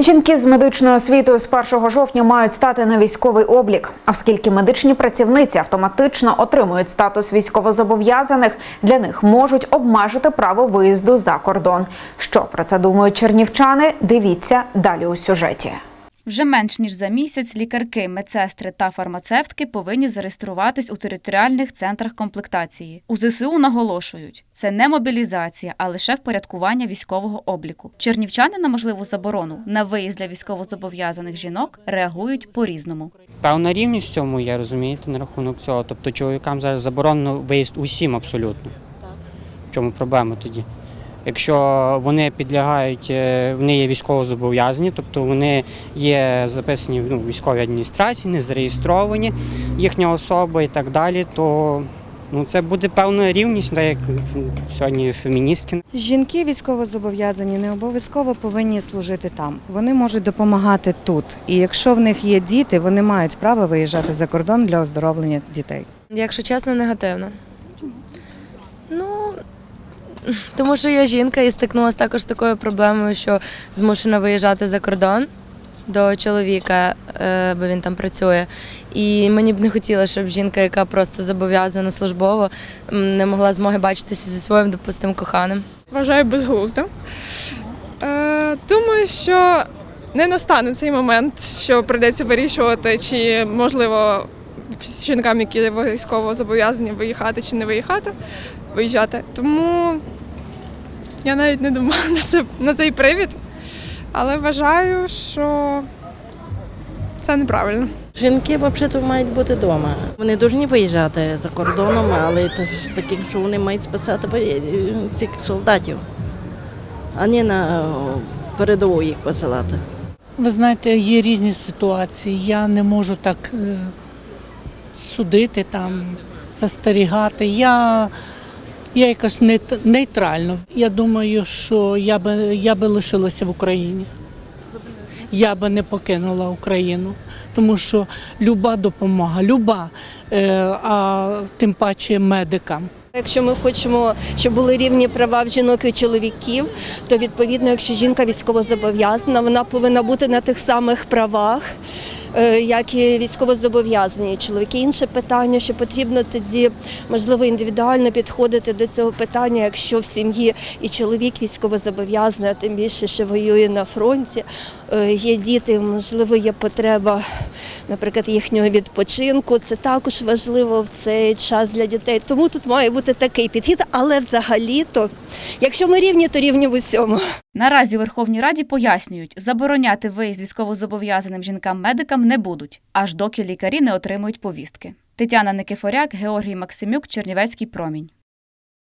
Жінки з медичною освітою з 1 жовтня мають стати на військовий облік, оскільки медичні працівниці автоматично отримують статус військовозобов'язаних. Для них можуть обмежити право виїзду за кордон. Що про це думають чернівчани? Дивіться далі у сюжеті. Вже менш ніж за місяць лікарки, медсестри та фармацевтки повинні зареєструватись у територіальних центрах комплектації. У ЗСУ наголошують, це не мобілізація, а лише впорядкування військового обліку. Чернівчани на можливу заборону на виїзд для військовозобов'язаних жінок реагують по-різному. Певна рівність в цьому є, розумієте, на рахунок цього. Тобто чоловікам зараз заборонено виїзд усім абсолютно. В чому проблема тоді? Якщо вони підлягають, е, вони є військово зобов'язані, тобто вони є записані ну, військовій адміністрації, не зареєстровані, їхня особа і так далі, то ну, це буде певна рівність, так як сьогодні феміністки Жінки військовозобов'язані не обов'язково повинні служити там. Вони можуть допомагати тут. І якщо в них є діти, вони мають право виїжджати за кордон для оздоровлення дітей. Якщо чесно, негативно. Тому що я жінка і стикнулася також з такою проблемою, що змушена виїжджати за кордон до чоловіка, е, бо він там працює. І мені б не хотілося, щоб жінка, яка просто зобов'язана службово, не могла змоги бачитися зі своїм, допустим, коханим. Вважаю безглуздим. Е, думаю, що не настане цей момент, що прийдеться вирішувати, чи можливо жінкам, які військово зобов'язані виїхати чи не виїхати, виїжджати. Тому я навіть не думала на, це, на цей привід, але вважаю, що це неправильно. Жінки взагалі мають бути вдома. Вони повинні виїжджати за кордоном, але це що вони мають спасати цих солдатів, а не на передову їх посилати. Ви знаєте, є різні ситуації. Я не можу так е, судити там, застерігати. Я, я якось нейт- нейтрально. Я думаю, що я би, я би лишилася в Україні. Я би не покинула Україну, тому що люба допомога, люба, е, а тим паче медикам. Якщо ми хочемо, щоб були рівні права в жінок і чоловіків, то відповідно, якщо жінка військовозобов'язана, вона повинна бути на тих самих правах, як і військовозобов'язані чоловіки. Інше питання, що потрібно тоді можливо індивідуально підходити до цього питання, якщо в сім'ї і чоловік військовозобов'язаний, а тим більше ще воює на фронті. е, Є діти, можливо, є потреба, наприклад, їхнього відпочинку. Це також важливо в цей час для дітей. Тому тут має бути такий підхід, але взагалі-то, якщо ми рівні, то рівні в усьому. Наразі Верховній Раді пояснюють, забороняти виїзд військовозобов'язаним жінкам-медикам не будуть, аж доки лікарі не отримують повістки. Тетяна Никифоряк, Георгій Максимюк, Чернівецький промінь.